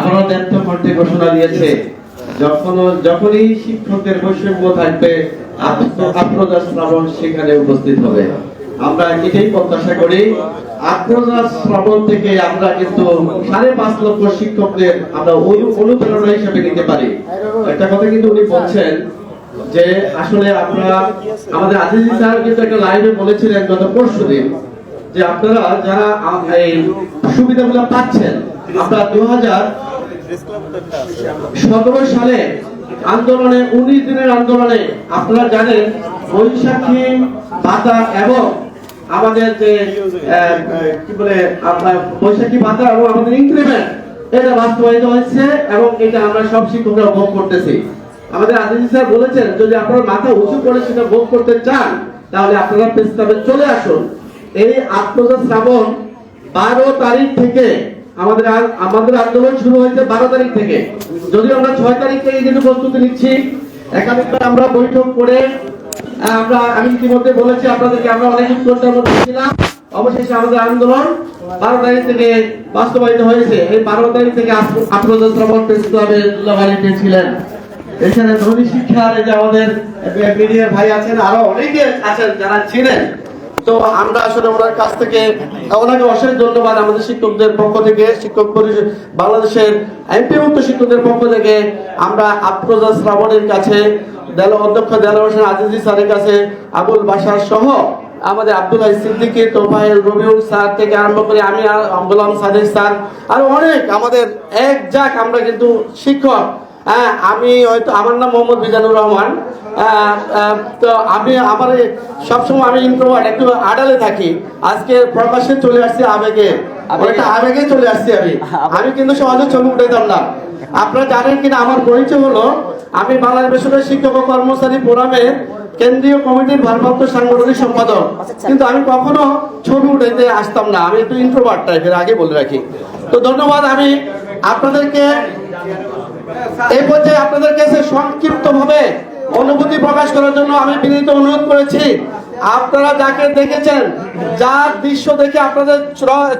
আবারও দ্ব্যর্থ কণ্ঠে ঘোষণা দিয়েছে যখন যখনই শিক্ষকদের বৈষম্য থাকবে, আত্ম- আত্মদাস শ্রাবণ সেখানে উপস্থিত হবে। আমরা এটাই প্রত্যাশা করি। আত্মদাস শ্রাবণ থেকে আমরা কিন্তু সাড়ে পাঁচ লক্ষ শিক্ষকদের আমরা অনু- অনুপ্রেরণা হিসেবে নিতে পারি। একটা কথা কিন্তু উনি বলছেন যে, আসলে আমরা আমাদের আজিজি স্যার কিন্তু একটা লাইভে বলেছিলেন গত পরশু দিন যে আপনারা যারা এই সুবিধাগুলো পাচ্ছেন আমরা দু হাজার সতেরো সালে আন্দোলনে, উনিশ দিনের আন্দোলনে আপনারা জানেন, বৈশাখী, ভাতা এবং আমাদের যে কি বলে, আপনার বৈশাখী, ভাতা এবং আমাদের ইনক্রিমেন্ট এটা বাস্তবায়িত হয়েছে এবং এটা আমরা সব শিক্ষকরা ভোগ করতেছি। আমাদের আজিজ স্যার বলেছেন, যদি আপনারা মাথা উঁচু করে সেটা ভোগ করতে চান, তাহলে আপনারা প্রস্তাবে চলে আসুন। এই আত্মজা শ্রাবণ বারো তারিখ থেকে আমাদের আমাদের আন্দোলন শুরু হয়েছে বারো তারিখ থেকে। যদিও আমরা ছয় তারিখ থেকে কিন্তু প্রস্তুতি নিচ্ছি, একাধিকবার আমরা বৈঠক করে আমরা, আমি ইতিমধ্যে বলেছি আপনাদেরকে, আমরা অনেক উত্তরটার মধ্যে ছিলাম অবশেষে আমাদের আন্দোলন বারো তারিখ থেকে বাস্তবায়িত হয়েছে। এই বারো তারিখ থেকে আপনাদের শ্রবণ প্রেস ক্লাবের বাড়িতে ছিলেন? এখানে ধনী শিক্ষার যে আমাদের মিডিয়ার ভাই আছেন, আরও অনেকে আছেন যারা ছিলেন। তো আমরা আসলে ওনার কাছ থেকে, ওনাকে অশেষ ধন্যবাদ আমাদের শিক্ষকদের পক্ষ থেকে, শিক্ষক পরিষদ, বাংলাদেশের এমপিভুক্ত শিক্ষকদের পক্ষ থেকে। আমরা আফরোজা শ্রাবণের কাছে, দেল অধ্যক্ষ দেলার হোসেন আজিজি স্যারের কাছে, আবুল বাসার সহ আমাদের আব্দুল্লাহ সিদ্দিকী, তোফায়েল রবিউল স্যার থেকে আরম্ভ করে আমি আর গোলাম সাদিক স্যার, আরও অনেক আমাদের এক যাক আমরা কিন্তু শিক্ষক। হ্যাঁ আমি হয়তো আমার নাম মোহাম্মদ মিজানুর রহমান। আহ, আহ, তো আমি আমার সবসময় আমি ইন্ট্রোভার্ট একটু আড়ালে থাকি। আজকে প্রকাশ্যে চলে আসছি আবেগে। আবেগে? চলে আসছি আমি। আমি কিন্তু সহজে ছবি উঠাইতাম না। আপনারা জানেন কিনা আমার পরিচয় হলো আমি বাংলাদেশ বেসরকারি শিক্ষক ও কর্মচারী ফোরামের কেন্দ্রীয় কমিটির ভারপ্রাপ্ত সাংগঠনিক সম্পাদক। কিন্তু আমি কখনো ছবি উঠাইতে আসতাম না। আমি একটু ইন্ট্রোভার্ট টাইপের আগে বলে রাখি। তো ধন্যবাদ আমি আপনাদেরকে এই পর্যায়ে আপনাদের কাছে সংক্ষিপ্ত ভাবে অনুভূতি প্রকাশ করার জন্য আমি বিনীত অনুরোধ করেছি। আপনারা যাকে দেখেছেন, যার দৃশ্য দেখে আপনাদের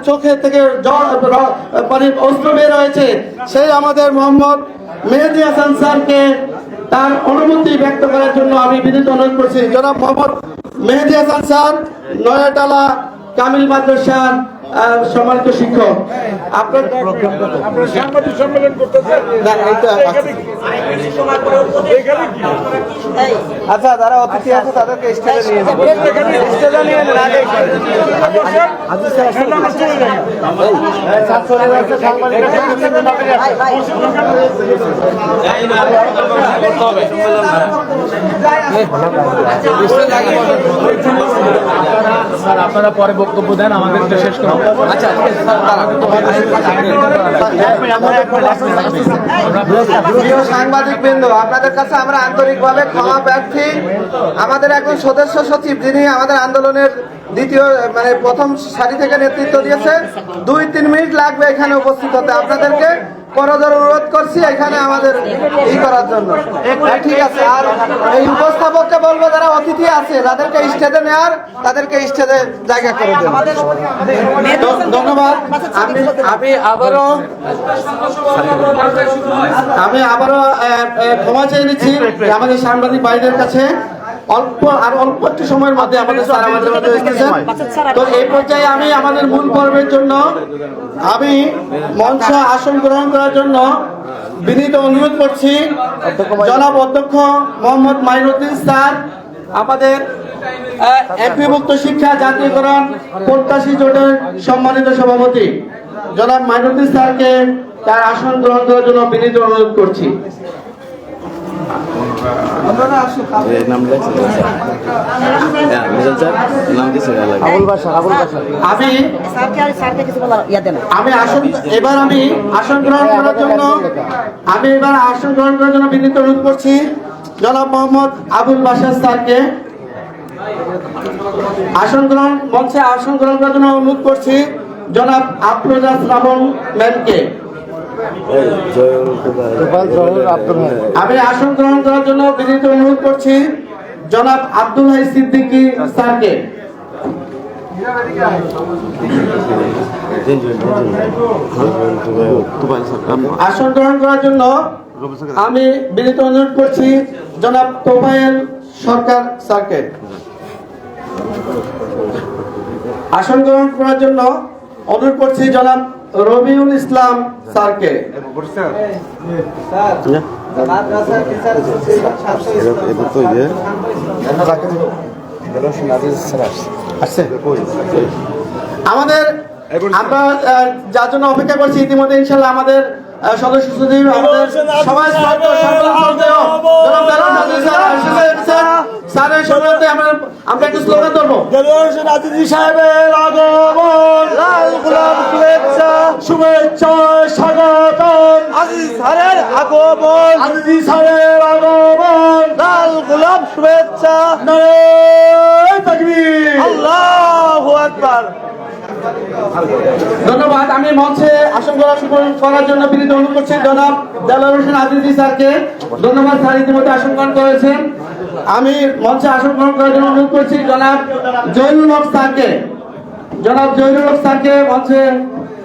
চোখে থেকে মানে অস্ত্র বের হয়েছে, সেই আমাদের মোহাম্মদ মেহেদি হাসান স্যারকে তার অনুভূতি ব্যক্ত করার জন্য আমি বিনীত অনুরোধ করছি। জনাব মোহাম্মদ মেহেদি হাসান স্যার, নয়াটালা কামিল মাদ্রাসার সম্মানিত শিক্ষক আপনার সাংবাদিক সম্মেলন করতেছেন? আচ্ছা যারা অতিথি আছে তাদেরকে স্টেজে নিয়ে স্টেজে নিয়ে আপনারা পরে বক্তব্য দেন আমাদের শেষ করুন আচ্ছা প্রিয় সাংবাদিক বৃন্দ আপনাদের কাছে আমরা আন্তরিকভাবে ক্ষমা প্রার্থী। আমাদের একজন সদস্য সচিব যিনি আমাদের আন্দোলনের দ্বিতীয় মানে প্রথম সারি থেকে নেতৃত্ব দিয়েছে। দুই তিন মিনিট লাগবে এখানে উপস্থিত হতে। আপনাদেরকে করজোর অনুরোধ করছি এখানে আমাদের ই করার জন্য। হ্যাঁ, ঠিক আছে আর এই উপস্থাপককে বলব যারা অতিথি আছে যাদেরকে স্টেজে নেওয়ার তাদেরকে স্টেজে জায়গা করে দেবেন ধন্যবাদ আমি আমি আবারও আমি আবারও ক্ষমা চেয়ে নিচ্ছি আমাদের সাংবাদিক ভাইদের কাছে। অল্প আর অল্প একটু সময়ের মধ্যে আমাদের স্যার আমাদের মধ্যে এসেছেন তো এই পর্যায়ে আমি আমাদের মূল পর্বের জন্য আমি মঞ্চ আসন গ্রহণ করার জন্য বিনীত অনুরোধ করছি। জনাব অধ্যক্ষ মোহাম্মদ মাইনুদ্দিন স্যার আমাদের এমপিভুক্ত শিক্ষা জাতীয়করণ প্রত্যাশী জোটের সম্মানিত সভাপতি। জনাব মাইনুদ্দিন স্যারকে তার আসন গ্রহণ করার জন্য বিনীত অনুরোধ করছি আবুল বাসার আবুল বাসার আমি দেন আমি আসন এবার আমি আসন গ্রহণ করার জন্য আমি এবার আসন গ্রহণ করার জন্য বিনীত অনুরোধ করছি। জনাব মোহাম্মদ আবুল বাসার স্যারকে। আসন গ্রহণ মঞ্চে আসন গ্রহণ করার জন্য অনুরোধ করছি। জনাব আফরোজা শ্রাবণ ম্যামকে। আমি আসন গ্রহণ করার জন্য বিনীত অনুরোধ করছি জনাব আব্দুল হাই সিদ্দিকী স্যারকে। আসন গ্রহণ করার জন্য আমি বিনীত অনুরোধ করছি জনাব তোফায়েল সরকার স্যারকে। আসন গ্রহণ করার জন্য অনুরোধ করছি জনাব রবিউল ইসলাম স্যারকে। আমাদের আমরা যার জন্য অপেক্ষা করছি ইতিমধ্যে ইনশাল্লাহ আমাদের সদস্য সচিব আমাদের সমাজ স্যারের সম্বন্ধে আমরা একটু স্লোগান ধরবো। সাহেবের আগমন। লাল গোলাপ শুভেচ্ছা শুভেচ্ছা স্বাগতম। আজিজ স্যারের আগমন। আজিজি স্যারের আগমন। লাল গোলাপ শুভেচ্ছা। আল্লাহু আকবার। ধন্যবাদ আমি মঞ্চে আসন করা করার জন্য বিনীত অনুরোধ করছি জনাব দেলার হোসেন আজিজি স্যারকে। ধন্যবাদ স্যার ইতিমধ্যে আসন গ্রহণ করেছেন। আমি মঞ্চে আসন গ্রহণ করার জন্য অনুরোধ করছি জনাব জয়নুল হক স্যারকে। জনাব জয়নুল হক স্যারকে মঞ্চে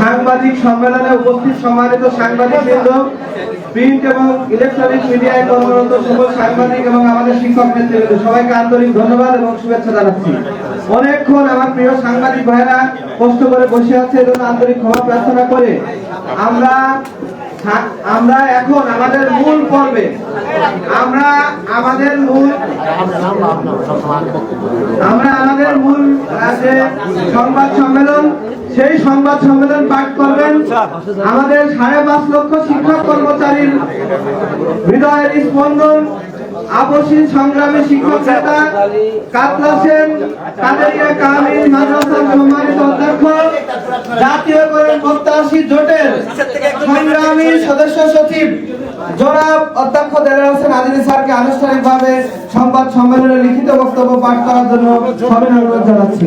সাংবাদিক সম্মেলনে উপস্থিত সম্মানিত সাংবাদিক বৃন্দ প্রিন্ট এবং ইলেকট্রনিক মিডিয়ায় কর্মরত সকল সাংবাদিক এবং আমাদের শিক্ষক নেতৃবৃন্দ, সবাইকে আন্তরিক ধন্যবাদ এবং শুভেচ্ছা জানাচ্ছি। অনেকক্ষণ আমার প্রিয় সাংবাদিক ভাইরা কষ্ট করে বসে আছে এবং আন্তরিক ক্ষমা প্রার্থনা করে আমরা আমরা এখন আমাদের মূল পর্বে। আমরা আমাদের মূল আমরা আমাদের মূল রাজ্যে সংবাদ সম্মেলন, সেই সংবাদ সম্মেলন পাঠ করবেন আমাদের সাড়ে পাঁচ লক্ষ শিক্ষক কর্মচারীর হৃদয়ের স্পন্দন। আপসীন সংগ্রামে শিক্ষক নেতা কাতলা সেন কাদেরিয়া কামিল মাদ্রাসার সম্মানিত অধ্যক্ষ জাতীয়করণ প্রত্যাশী জোটের সংগ্রামী সদস্য সচিব জোরাব অধ্যক্ষ দেলার হোসেন আদিনী স্যারকে আনুষ্ঠানিকভাবে সংবাদ সম্মেলনে লিখিত বক্তব্য পাঠ করার জন্য সবিনয় অনুরোধ জানাচ্ছি।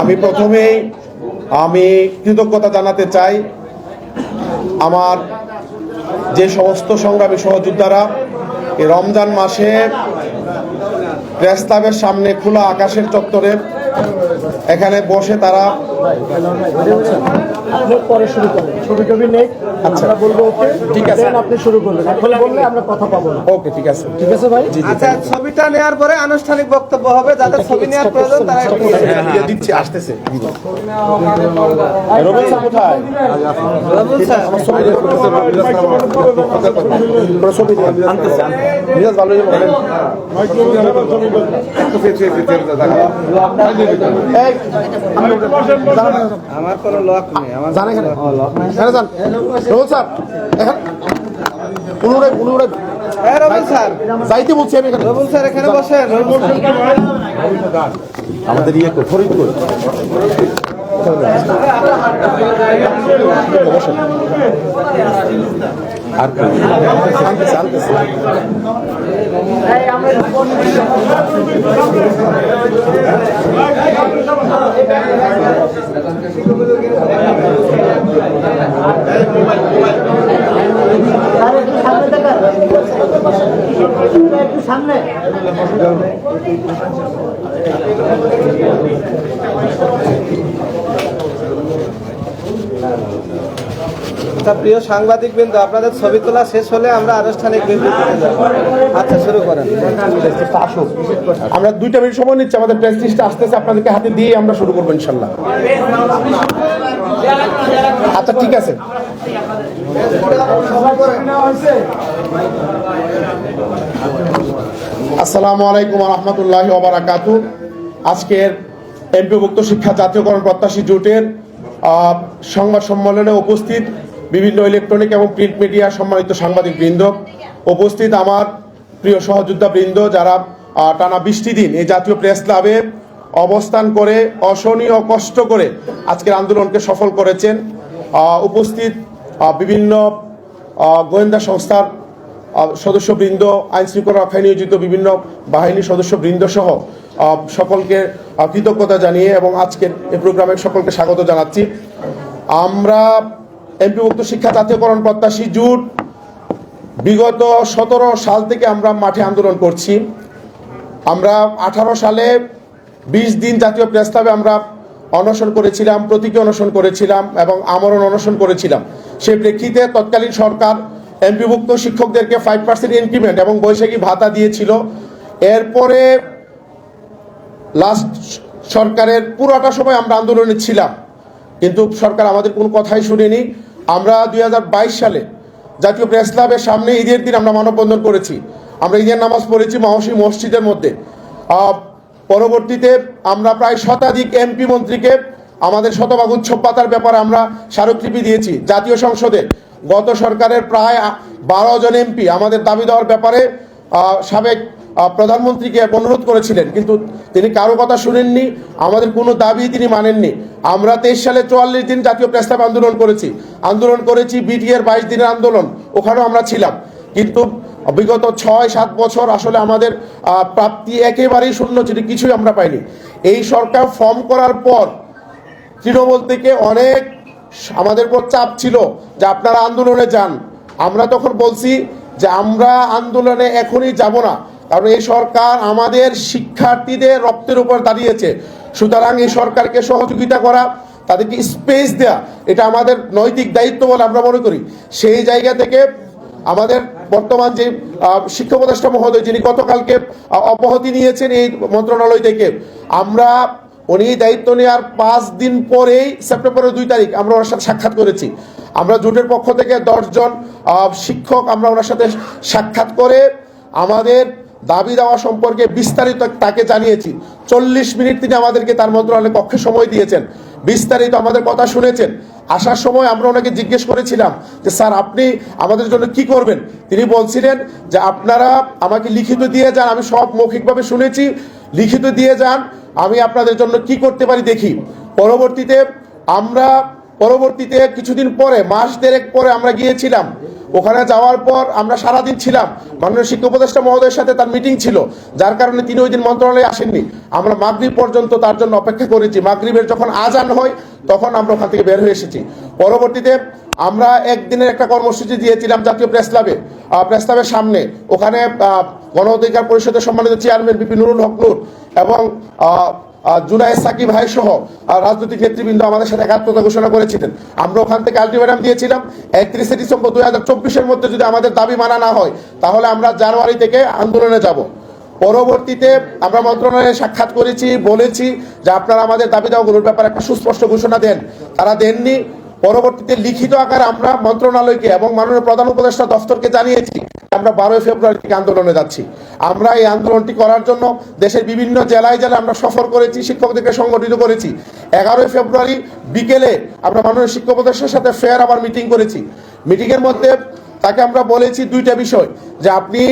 আমি প্রথমেই আমি কৃতজ্ঞতা জানাতে চাই আমার যে সমস্ত সংগ্রামী সহযোদ্ধারা রমজান মাসে প্রেস্তাবের সামনে খোলা আকাশের চত্বরে এখানে বসে তারা পরে শুরু করেন ছবি টবি নেই আমরা বলব ওকে ঠিক আছে আপনি শুরু করবেন এখন বললে আমরা কথা পাবো না ওকে ঠিক আছে ঠিক আছে ভাই আচ্ছা ছবিটা নেওয়ার পরে আনুষ্ঠানিক বক্তব্য হবে যাদের ছবি নেওয়ার প্রয়োজন তারা দিয়ে দিচ্ছি আসতেছে রবীন স্যার কোথায় আমার ছবি দিয়ে করতেছে, রবীন স্যার আমার- কোনো ছবি আনতেছে, আনতেছে। ভালো হয়ে বলেন। একটু আমার কোনো লক নেই আমার যান এখানে। স্যার। পুনরায় পুনরায় হ্যাঁ স্যার যাইতে বলছি আমি স্যার এখানে বসেন আমাদের ইয়ে কর আর আনতেছে আচ্ছা প্রিয় সাংবাদিক বিন্দু, আপনাদের ছবি তোলা শেষ হলে আমরা আনুষ্ঠানিক আচ্ছা শুরু করেন। আমরা দুইটা মিনিট সময় নিচ্ছি, আমাদের প্রেস লিস্টটা আসতেছে, আপনাদেরকে হাতে দিয়ে আমরা শুরু করব, ইনশাল্লাহ। আচ্ছা ঠিক আছে। আসসালামু আলাইকুম রহমতুল্লাহ ওবরাকাতু আজকের এমপিভুক্ত শিক্ষা জাতীয়করণ প্রত্যাশী জোটের সংবাদ সম্মেলনে উপস্থিত বিভিন্ন ইলেকট্রনিক এবং প্রিন্ট মিডিয়া সম্মানিত সাংবাদিক বৃন্দ উপস্থিত আমার প্রিয় সহযোদ্ধা বৃন্দ যারা টানা বৃষ্টি দিন এই জাতীয় প্রেস ক্লাবে অবস্থান করে অসহনীয় কষ্ট করে আজকের আন্দোলনকে সফল করেছেন। উপস্থিত বিভিন্ন গোয়েন্দা সংস্থার সদস্যবৃন্দ আইন শৃঙ্খলা রক্ষায় নিয়োজিত বিভিন্ন বাহিনীর সদস্যবৃন্দ সহ সকলকে কৃতজ্ঞতা জানিয়ে এবং আজকের এই প্রোগ্রামে সকলকে স্বাগত জানাচ্ছি। আমরা এমপিভুক্ত শিক্ষা জাতীয়করণ প্রত্যাশী জুট, বিগত সতেরো সাল থেকে আমরা মাঠে আন্দোলন করছি। আমরা আঠারো সালে বিশ দিন জাতীয় প্রেস ক্লাবে আমরা অনশন করেছিলাম, প্রতীকী অনশন করেছিলাম এবং আমরণ অনশন করেছিলাম। সেই প্রেক্ষিতে তৎকালীন সরকার এমপিভুক্ত শিক্ষকদেরকে ফাইভ পার্সেন্ট ইনক্রিমেন্ট এবং বৈশাখী ভাতা দিয়েছিল। এরপরে লাস্ট সরকারের পুরোটা সময় আমরা আন্দোলনে ছিলাম। কিন্তু সরকার আমাদের কোনো কথাই শুনেনি। আমরা দুই হাজার বাইশ সালে জাতীয় প্রেস ক্লাবের সামনে ঈদের দিন আমরা মানববন্ধন করেছি। আমরা ঈদের নামাজ পড়েছি মহসী মসজিদের মধ্যে। পরবর্তীতে আমরা প্রায় শতাধিক এমপি মন্ত্রীকে আমাদের শতভাগ উৎসব পাতার ব্যাপারে আমরা স্মারকলিপি দিয়েছি। জাতীয় সংসদে গত সরকারের প্রায় বারো জন এমপি আমাদের দাবি দেওয়ার ব্যাপারে সাবেক প্রধানমন্ত্রীকে অনুরোধ করেছিলেন, কিন্তু তিনি কারও কথা শুনেননি, আমাদের কোনো দাবি তিনি মানেননি। আমরা তেইশ সালে চুয়াল্লিশ দিন জাতীয় প্রস্তাব আন্দোলন করেছি। আন্দোলন করেছি বিটিএর বাইশ দিনের আন্দোলন, ওখানেও আমরা ছিলাম। কিন্তু বিগত ছয়, সাত বছর আসলে আমাদের প্রাপ্তি একেবারেই শূন্য ছিল, কিছুই আমরা পাইনি। এই সরকার ফর্ম করার পর তৃণমূল থেকে অনেক আমাদের উপর চাপ ছিল যে আপনারা আন্দোলনে যান। আমরা তখন বলছি যে আমরা আন্দোলনে এখনই যাব না, কারণ এই সরকার আমাদের শিক্ষার্থীদের রক্তের উপর দাঁড়িয়েছে। সুতরাং এই সরকারকে সহযোগিতা করা, তাদেরকে স্পেস দেয়া, এটা আমাদের নৈতিক দায়িত্ব বলে আমরা মনে করি। সেই জায়গা থেকে আমাদের বর্তমান যে শিক্ষা উপদেষ্টা মহোদয়, যিনি গতকালকে অব্যাহতি নিয়েছেন এই মন্ত্রণালয় থেকে, আমরা উনি দায়িত্ব নেওয়ার পাঁচ দিন পরেই সেপ্টেম্বরের দুই তারিখ আমরা ওনার সাথে সাক্ষাৎ করেছি। আমরা জোটের পক্ষ থেকে দশজন শিক্ষক আমরা ওনার সাথে সাক্ষাৎ করে আমাদের দাবি দেওয়া সম্পর্কে বিস্তারিত তাকে জানিয়েছি। চল্লিশ মিনিট তিনি আমাদেরকে তার মন্ত্রণালয়ে কক্ষে সময় দিয়েছেন। বিস্তারিত আমাদের কথা শুনেছেন। আসার সময় আমরা ওনাকে জিজ্ঞেস করেছিলাম যে, স্যার, আপনি আমাদের জন্য কি করবেন? তিনি বলছিলেন যে, আপনারা আমাকে লিখিত দিয়ে যান, আমি সব মৌখিকভাবে শুনেছি। লিখিত দিয়ে যান, আমি আপনাদের জন্য কি করতে পারি দেখি। পরবর্তীতে আমরা পরবর্তীতে কিছুদিন পরে, মাস দেড়েক পরে আমরা গিয়েছিলাম। ওখানে যাওয়ার পর আমরা সারাদিন ছিলাম। মাননীয় শিক্ষা উপদেষ্টা মহোদয়ের সাথে তার মিটিং ছিল। যার কারণে তিনি ওই দিন মন্ত্রণালয়ে আসেননি। আমরা মাগরিব পর্যন্ত তার জন্য অপেক্ষা করেছি। মাগরিবের যখন আজান হয়, তখন আমরা ওখান থেকে বের হয়ে এসেছি। পরবর্তীতে আমরা একদিনের একটা কর্মসূচি দিয়েছিলাম জাতীয় প্রেস ক্লাবে। প্রেস ক্লাবের সামনে। ওখানে গণ অধিকার পরিষদের সম্মানিত চেয়ারম্যান বিপি নুরুল হকনুর এবং আহ, সাকিব ভাই সহ রাজনৈতিক নেতৃবৃন্দ আমাদের সাথে একাত্মতা ঘোষণা করেছিলেন। আমরা ওখান থেকে আলটিমেটাম দিয়েছিলাম একত্রিশে ডিসেম্বর দুই হাজার চব্বিশের মধ্যে যদি আমাদের দাবি মানা না হয় তাহলে আমরা জানুয়ারি থেকে আন্দোলনে যাব। পরবর্তীতে আমরা মন্ত্রণালয়ে সাক্ষাৎ করেছি বলেছি যে আপনারা আমাদের দাবি দেওয়াগুলোর ব্যাপারে একটা সুস্পষ্ট ঘোষণা দেন। তারা দেননি। পরবর্তীতে লিখিত আকারে আমরা মন্ত্রণালয়কে এবং মাননীয় প্রধান উপদেষ্টা দফতরকে জানিয়েছি আমরা বারোই ফেব্রুয়ারি থেকে আন্দোলনে যাচ্ছি। আমরা এই আন্দোলনটি করার জন্য দেশের বিভিন্ন জেলায় জেলায় আমরা সফর করেছি, শিক্ষকদেরকে সংগঠিত করেছি। এগারোই ফেব্রুয়ারি বিকেলে আমরা মাননীয় শিক্ষক উপদেষ্টার সাথে ফেয়ার আবার মিটিং করেছি। মিটিংয়ের মধ্যে তাকে আমরা বলেছি দুইটা বিষয়, যে আপনি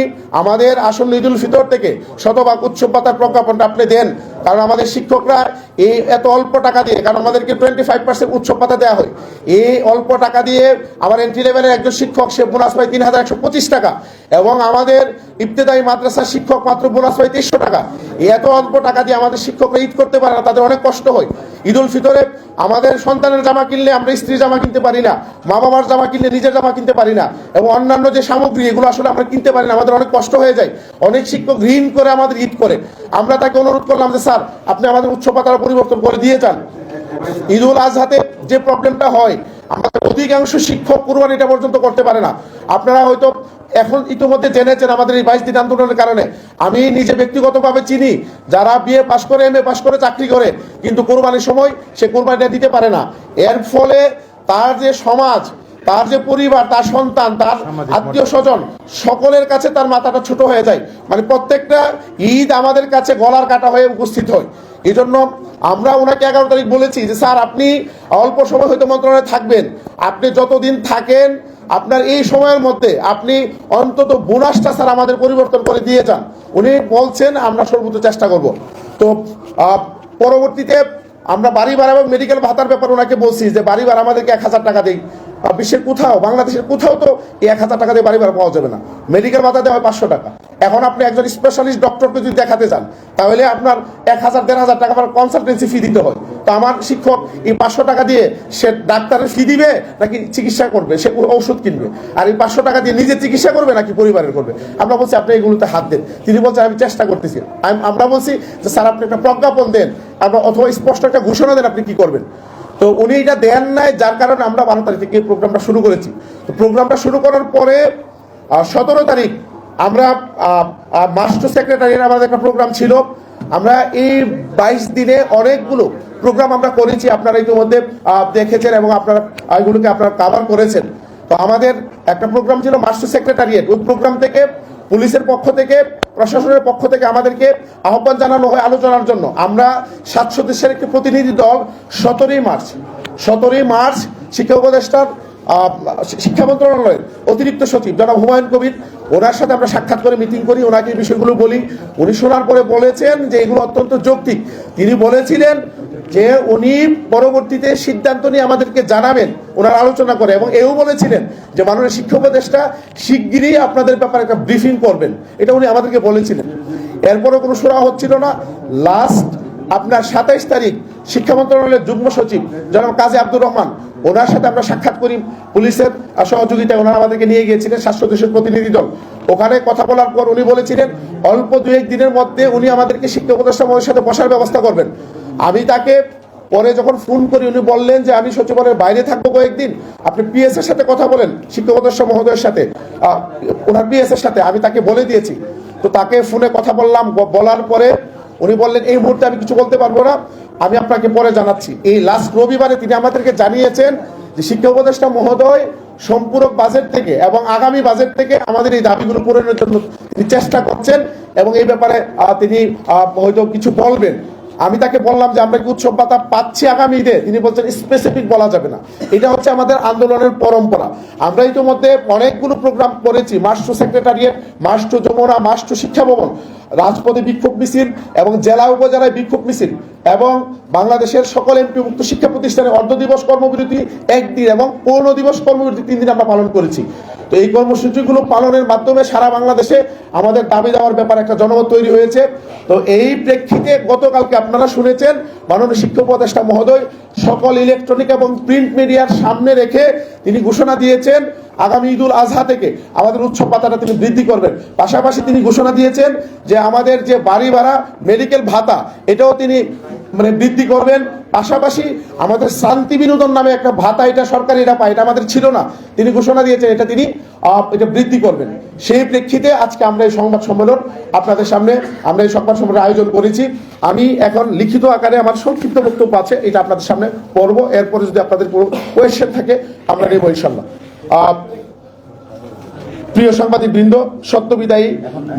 আমাদের আসন্ন ঈদুল ফিতর থেকে শতভাগ উৎসব পাতার প্রজ্ঞাপনটা আপনি দেন। কারণ আমাদের শিক্ষকরা এই এত অল্প টাকা দিয়ে, কারণ আমাদেরকে টোয়েন্টি ফাইভ পার্সেন্ট উৎসব পাতা দেওয়া হয়। এই অল্প টাকা দিয়ে আমার এন্ট্রি লেভেলের একজন শিক্ষক, সে বোনাস পায় তিন হাজার একশো পঁচিশ টাকা এবং আমাদের ইবতেদায়ী মাদ্রাসার শিক্ষক মাত্র বোনাস পায় তেইশশো টাকা। এত অল্প টাকা দিয়ে আমাদের শিক্ষকরা ঈদ করতে পারে না, তাদের অনেক কষ্ট হয়। ঈদুল ফিতরে আমাদের সন্তানের জামা কিনলে আমরা স্ত্রী জামা কিনতে পারি না মা বাবার জামা কিনলে নিজের জামা কিনতে পারি না এবং অন্যান্য যে সামগ্রী, এগুলো আসলে আমরা কিনতে পারি না, আমাদের অনেক কষ্ট হয়ে যায়। অনেক শিক্ষক ঋণ করে আমাদের ঈদ করে। আমরা তাকে অনুরোধ করলাম যে, স্যার আপনি আমাদের উচ্চ পাতার পরিবর্তন করে দিয়ে যান। ঈদুল আজহাতে যে প্রবলেমটা হয়, আমাদের অধিকাংশ শিক্ষক কুরবানিটা পর্যন্ত করতে পারে না। আপনারা হয়তো এখন ইতিমধ্যে জেনেছেন আমাদের এই বাইশ দিন আন্দোলনের কারণে। আমি নিজে ব্যক্তিগতভাবে চিনি, যারা বিএ পাশ করে, এম এ পাশ করে চাকরি করে, কিন্তু কোরবানির সময় সে কোরবানিটা দিতে পারে না। এর ফলে তার যে সমাজ তার যে পরিবার তার সন্তান তার আত্মীয় স্বজন সকলের কাছে তার মাথাটা ছোট হয়ে যায়। মানে প্রত্যেকটা ঈদ আমাদের কাছে গলার কাটা হয়ে উপস্থিত হয়। এই জন্য আমরা ওনাকে এগারো তারিখ বলেছি যে স্যার আপনি অল্প সময় হয়তো মন্ত্রণালয়ে থাকবেন। আপনি যতদিন থাকেন আপনার এই সময়ের মধ্যে আপনি অন্তত বোনাসটা স্যার আমাদের পরিবর্তন করে দিয়ে যান। উনি বলছেন আমরা সর্বোচ্চ চেষ্টা করব। তো আহ, পরবর্তীতে আমরা বাড়ি ভাড়া এবং মেডিকেল ভাতার ব্যাপারে ওনাকে বলছি যে বাড়ি ভাড়া আমাদেরকে এক হাজার টাকা দিই বিশ্বের কোথাও, বাংলাদেশের কোথাও তো এক হাজার টাকা দিয়ে বাড়ি ভাড়া পাওয়া যাবে না। মেডিকেল ভাতা দেওয়া হয় পাঁচশো টাকা। এখন আপনি একজন স্পেশালিস্ট ডক্টরকে যদি দেখাতে চান তাহলে আপনার এক হাজার, দেড় হাজার টাকা কনসালটেন্সি ফি দিতে হয়। তো আমার শিক্ষক এই পাঁচশো টাকা দিয়ে সে ডাক্তারের ফি দিবে নাকি চিকিৎসা করবে? সে ঔষধ কিনবে। আর এই পাঁচশো টাকা দিয়ে নিজে চিকিৎসা করবে নাকি পরিবারের করবে? আমরা বলছি, আপনি এগুলোতে হাত দেন। তিনি বলছেন, আমি চেষ্টা করতেছি। আম- আমরা বলছি যে, স্যার, আপনি একটা প্রজ্ঞাপন দেন। আমরা অথবা স্পষ্ট একটা ঘোষণা দেন আপনি কি করবেন। তো উনি এটা দেন নাই, যার কারণে আমরা বারো তারিখ থেকে প্রোগ্রামটা শুরু করেছি। তো প্রোগ্রামটা শুরু করার পরে সতেরো তারিখ আমরা মাস্টার সেক্রেটারির আমাদের একটা প্রোগ্রাম ছিল। আমরা এই বাইশ দিনে অনেকগুলো প্রোগ্রাম আমরা করেছি, আপনারা ইতিমধ্যে দেখেছেন এবং আপনারা এগুলোকে আপনারা কাভার করেছেন। তো আমাদের একটা প্রোগ্রাম ছিল মাস্টার সেক্রেটারিয়েট ওই প্রোগ্রাম থেকে পুলিশের পক্ষ থেকে, প্রশাসনের পক্ষ থেকে আমাদেরকে আহ্বান জানানো হয় আলোচনার জন্য। আমরা সাত সদস্যের একটি প্রতিনিধি দল সতেরোই মার্চ সতেরোই মার্চ শিক্ষা উপদেষ্টার শিক্ষা মন্ত্রণালয়ের অতিরিক্ত সচিব জনাব হুমায়ুন কবির, ওনার সাথে আমরা সাক্ষাৎ করে মিটিং করি, ওনাকে এই বিষয়গুলো বলি। উনি শোনার পরে বলেছেন যে এগুলো অত্যন্ত যৌক্তিক। তিনি বলেছিলেন যে উনি পরবর্তীতে সিদ্ধান্ত নিয়ে আমাদেরকে জানাবেন, ওনার আলোচনা করে, এবং এও বলেছিলেন যে মাননীয় শিক্ষা উপদেষ্টা শিগগিরই আপনাদের ব্যাপারে একটা ব্রিফিং করবেন। এটা উনি আমাদেরকে বলেছিলেন। এরপরে কোনো সুরা হচ্ছিল না। লাস্ট আপনার সাতাইশ তারিখ শিক্ষা মন্ত্রণালয়ের যুগ্ম সচিব জনাব কাজী আব্দুর রহমান, ওনার সাথে আমরা সাক্ষাৎ করি। পুলিশের সহযোগিতায় ওনারা আমাদেরকে নিয়ে গিয়েছিলেন স্বাস্থ্য দেশের প্রতিনিধি দল। ওখানে কথা বলার পর উনি বলেছিলেন, অল্প দু এক দিনের মধ্যে উনি আমাদেরকে শিক্ষা উপদেষ্টা সাথে বসার ব্যবস্থা করবেন। আমি তাকে পরে যখন ফোন করি, উনি বললেন যে, আমি সচিবালয়ের বাইরে থাকব কয়েকদিন। আপনি পিএস এর সাথে কথা বলেন, শিক্ষা উপদেষ্টা মহোদয়ের সাথে। ওনার পিএস এর সাথে। আমি তাকে বলে দিয়েছি। তো তাকে ফোনে কথা বললাম বলার পরে উনি বললেন, এই মুহূর্তে আমি কিছু বলতে পারব না। আমি আপনাকে পরে জানাচ্ছি। এই লাস্ট রবিবারে তিনি আমাদেরকে জানিয়েছেন যে শিক্ষা উপদেষ্টা মহোদয় সম্পূরক বাজেট থেকে এবং আগামী বাজেট থেকে আমাদের এই দাবিগুলো পূরণের জন্য তিনি চেষ্টা করছেন এবং এই ব্যাপারে তিনি হয়তো কিছু বলবেন। আমি তাকে বললাম যে, আমরা কি উৎসব ভাতা পাচ্ছি আগামী ঈদে? তিনি বলছেন স্পেসিফিক বলা যাবে না। এটা হচ্ছে আমাদের আন্দোলনের পরম্পরা। আমরা ইতিমধ্যে অনেকগুলো প্রোগ্রাম করেছি। মাস্টু সেক্রেটারিয়েট মাস্টু যমুনা মাস্টু শিক্ষা ভবন। রাজপথে বিক্ষোভ মিছিল এবং জেলা উপজেলায় বিক্ষোভ মিছিল এবং বাংলাদেশের সকল এমপিভুক্ত শিক্ষা প্রতিষ্ঠানে অর্ধ দিবস কর্মবিরতি একদিন এবং পৌর্ণ দিবস কর্মবিরতি তিন দিন আমরা পালন করেছি। তো এই কর্মসূচিগুলো পালনের মাধ্যমে সারা বাংলাদেশে আমাদের দাবি দেওয়ার ব্যাপারে একটা জনমত তৈরি হয়েছে। তো এই প্রেক্ষিতে গতকালকে আপনারা শুনেছেন মাননীয় শিক্ষা উপদেষ্টা মহোদয় সকল ইলেকট্রনিক এবং প্রিন্ট মিডিয়ার সামনে রেখে তিনি ঘোষণা দিয়েছেন আগামী ঈদুল আজহা থেকে আমাদের উৎসব পাতাটা তিনি বৃদ্ধি করবেন। পাশাপাশি তিনি ঘোষণা দিয়েছেন যে আমাদের যে বাড়ি ভাড়া মেডিকেল ভাতা, এটাও তিনি মানে বৃদ্ধি করবেন। পাশাপাশি আমাদের শান্তি বিনোদন নামে একটা ভাতা এটা সরকারি এটা পায়, এটা আমাদের ছিল না। তিনি ঘোষণা দিয়েছেন এটা তিনি এটা বৃদ্ধি করবেন। সেই প্রেক্ষিতে আজকে আমরা এই সংবাদ সম্মেলন আপনাদের সামনে আমরা এই সংবাদ সম্মেলনের আয়োজন করেছি। আমি এখন লিখিত আকারে আমার সংক্ষিপ্ত বক্তব্য আছে, এটা আপনাদের সামনে পড়ব। এরপরে যদি আপনাদের কোয়েশ্চেন থাকে, আমরা নেব ইনশাল্লাহ প্রিয় সাংবাদিক বৃন্দ সত্য বিদায়ী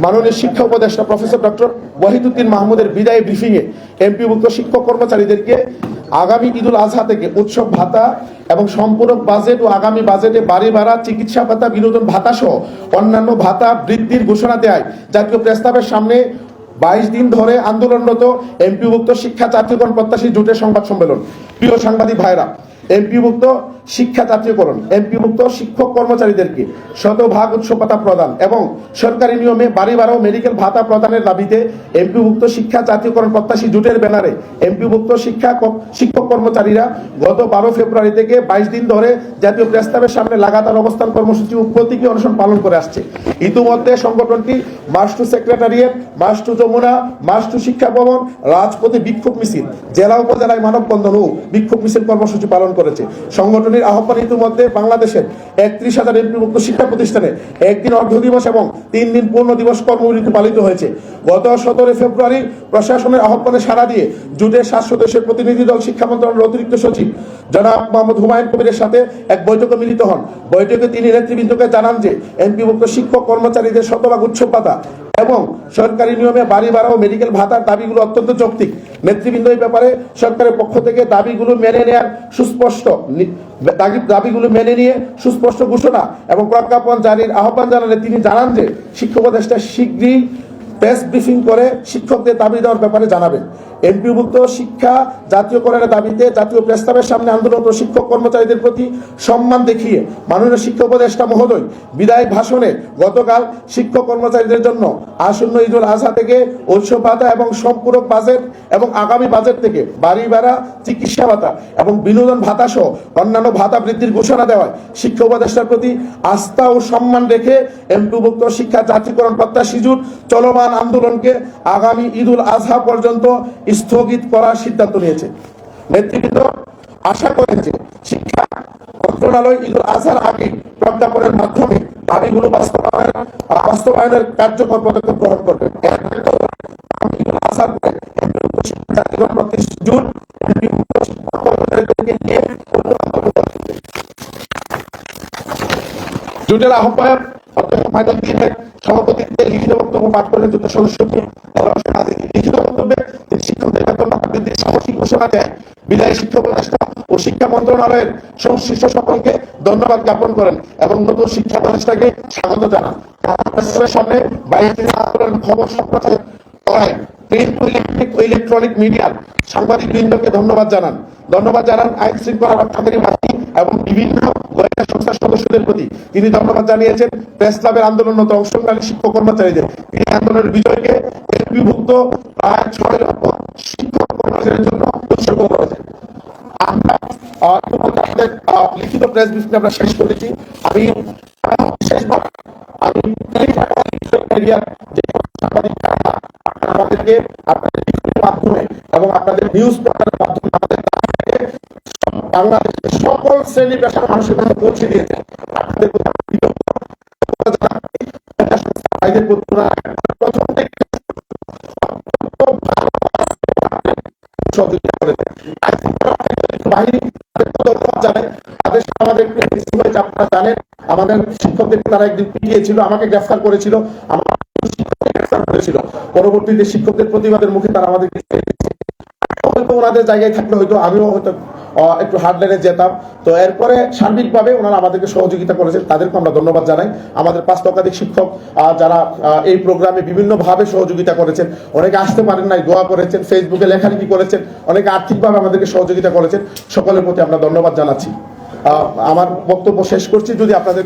মাননীয় শিক্ষা উপদেষ্টা প্রফেসর ডক্টর ওয়াহিদুদ্দিন মাহমুদের বিদায়ী ব্রিফিংয়ে এমপিভুক্ত শিক্ষক কর্মচারীদেরকে আগামী ঈদুল আজহা থেকে উৎসব ভাতা এবং সম্পূরক বাজেট ও আগামী বাজেটে বাড়ি ভাড়া, চিকিৎসা ভাতা, বিনোদন ভাতা সহ অন্যান্য ভাতা বৃদ্ধির ঘোষণা দেয়। জাতীয় প্রস্তাবের সামনে বাইশ দিন ধরে আন্দোলনরত এমপিভুক্ত শিক্ষা জাতীয়করণ প্রত্যাশী জোটের সংবাদ সম্মেলন। প্রিয় সাংবাদিক ভাইরা এমপিভুক্ত শিক্ষা জাতীয়করণ এমপিভুক্ত শিক্ষক কর্মচারীদেরকে শতভাগ উৎসবতা প্রদান এবং সরকারি নিয়মে বাড়ি ভাড়া মেডিকেল ভাতা প্রদানের দাবিতে এমপিভুক্ত শিক্ষা জাতীয়করণ প্রত্যাশী জোটের ব্যানারে এমপিভুক্ত শিক্ষা শিক্ষক কর্মচারীরা গত বারো ফেব্রুয়ারি থেকে বাইশ দিন ধরে জাতীয় প্রস্তাবের সামনে লাগাতার অবস্থান কর্মসূচি প্রতীকী অনশন পালন করে আসছে। ইতিমধ্যে সংগঠনটি মাস্টু সেক্রেটারিয়েট মাস্টু যমুনা মাস্টু শিক্ষা ভবন, রাজপথে বিক্ষোভ মিছিল, জেলা, উপজেলায় মানববন্ধন ও বিক্ষোভ মিছিল কর্মসূচি পালন করেছে। সংগঠনের আহ্বান ইতিমধ্যে বাংলাদেশের একত্রিশ হাজার এমপিভুক্ত শিক্ষা প্রতিষ্ঠানে একদিন অর্ধ দিবস এবং তিন দিন পূর্ণ দিবস কর্মবিরতি পালিত হয়েছে। গত সতেরোই ফেব্রুয়ারি প্রশাসনের আহ্বানে সাড়া দিয়ে জুটের সাত সদস্যের প্রতিনিধি দল শিক্ষা মন্ত্রণালয়ের অতিরিক্ত সচিব জনাব মোহাম্মদ হুমায়ুন কবিরের সাথে এক বৈঠকে মিলিত হন। বৈঠকে তিনি নেতৃবৃন্দকে জানান যে এমপিভুক্ত শিক্ষক কর্মচারীদের শতভাগ উৎসব ভাতা এবং সরকারি নিয়মে বাড়ি ভাড়া ও মেডিকেল ভাতার দাবিগুলো অত্যন্ত যৌক্তিক। নেতৃবৃন্দ এই ব্যাপারে সরকারের পক্ষ থেকে দাবিগুলো মেনে নেয়ার সুস্পষ্ট দাবিগুলো মেনে নিয়ে সুস্পষ্ট ঘোষণা এবং প্রজ্ঞাপন জারির আহ্বান জানালে তিনি জানান যে শিক্ষক উপদেষ্টা শীঘ্রই প্রেস ব্রিফিং করে শিক্ষকদের দাবি দেওয়ার ব্যাপারে জানাবেন। এমপিভুক্ত শিক্ষা জাতীয়করণের দাবিতে জাতীয় প্রস্তাবের সামনে আন্দোলনরত শিক্ষক কর্মচারীদের প্রতি সম্মান দেখিয়ে মাননীয় শিক্ষা উপদেষ্টা মহোদয় বিদায় ভাষণে গতকাল শিক্ষক কর্মচারীদের জন্য আসন্ন ঈদুল আজহা থেকে উৎসব ভাতা এবং সম্পূরক বাজেট এবং আগামী বাজেট থেকে বাড়ি ভাড়া, চিকিৎসা ভাতা এবং বিনোদন ভাতা সহ অন্যান্য ভাতা বৃদ্ধির ঘোষণা দেওয়ায় শিক্ষা উপদেষ্টার প্রতি আস্থা ও সম্মান রেখে এমপিভুক্ত শিক্ষা জাতীয়করণ প্রত্যাশী জুট চলমান আন্দোলনকে আগামী ঈদুল আজহা পর্যন্ত স্থগিত করার সিদ্ধান্ত নিয়েছে। নেতৃবৃন্দ আশা করেন যে শিক্ষা, মন্ত্রণালয় ঈদুল আজহার আগে প্রজ্ঞাপনের মাধ্যমে দাবিগুলো বাস্তবায়ন বাস্তবায়নের কার্যকর পদক্ষেপ গ্রহণ করবে। জোটের আহ্বায়ক মাইদান দিনের সভাপতিত্বে লিখিত বক্তব্য পাঠ করেন জোটের সদস্যকে লিখিত বক্তব্যে শিক্ষকদের বেতন বৃদ্ধির সাহসিক ঘোষণা দেন। বিদায়ী শিক্ষা উপদেষ্টা ও শিক্ষা মন্ত্রণালয়ের সংশ্লিষ্ট সকলকে ধন্যবাদ জ্ঞাপন করেন এবং নতুন শিক্ষা প্রতিষ্ঠাকে স্বাগত জানান। সামনে বাইরে আন্দোলন খবর সম্প্রচার ও ইলেকট্রনিক মিডিয়ার সাংবাদিক বৃন্দকে ধন্যবাদ জানান। ধন্যবাদ জানান আইন শৃঙ্খলা রক্ষাকারী বাহিনী এবং বিভিন্ন গোয়েন্দা সংস্থার সদস্যদের প্রতি। তিনি ধন্যবাদ জানিয়েছেন, প্রেস ক্লাবের অংশগ্রহণকারী শিক্ষক কর্মচারীদের তিনি আন্দোলনের বিজয়কে প্রায় ছয় লক্ষ শিক্ষক কর্মচারীদের জন্য উৎসর্গ করেছেন। আমরা আমাদের লিখিত প্রেস আমরা শেষ করেছি। আমি শেষবার, আমি যে সাংবাদিক আমাদেরকে আপনাদের মাধ্যমে এবং আপনাদের নিউজ পোর্টালের মাধ্যমে আমাদের বাংলাদেশের সকল শ্রেণি পেশার মানুষের কাছে পৌঁছে দিয়েছেন আপনাদের আমাদের আমাদের শিক্ষকদেরকে তারা একদিন পিটিয়েছিল, আমাকে গ্রেফতার করেছিল। আমার গ্রেফতার করেছিল পরবর্তীতে শিক্ষকদের প্রতিবাদের মুখে তারা দিয়েছে। হয়তো ওনাদের জায়গায় থাকলে হয়তো আমিও হয়তো একটু হার্ড লাইনে যেতাম। তো এরপরে সার্বিকভাবে ওনারা আমাদেরকে সহযোগিতা করেছেন। তাদেরকে আমরা ধন্যবাদ জানাই। আমাদের পাঁচ লক্ষাধিক শিক্ষক যারা এই প্রোগ্রামে বিভিন্নভাবে সহযোগিতা করেছেন। অনেকে আসতে পারেন নাই, দোয়া করেছেন ফেসবুকে লেখালেখি করেছেন। অনেকে আর্থিকভাবে আমাদেরকে সহযোগিতা করেছেন। সকলের প্রতি আমরা ধন্যবাদ জানাচ্ছি। আমার বক্তব্য শেষ করছি। যদি আপনাদের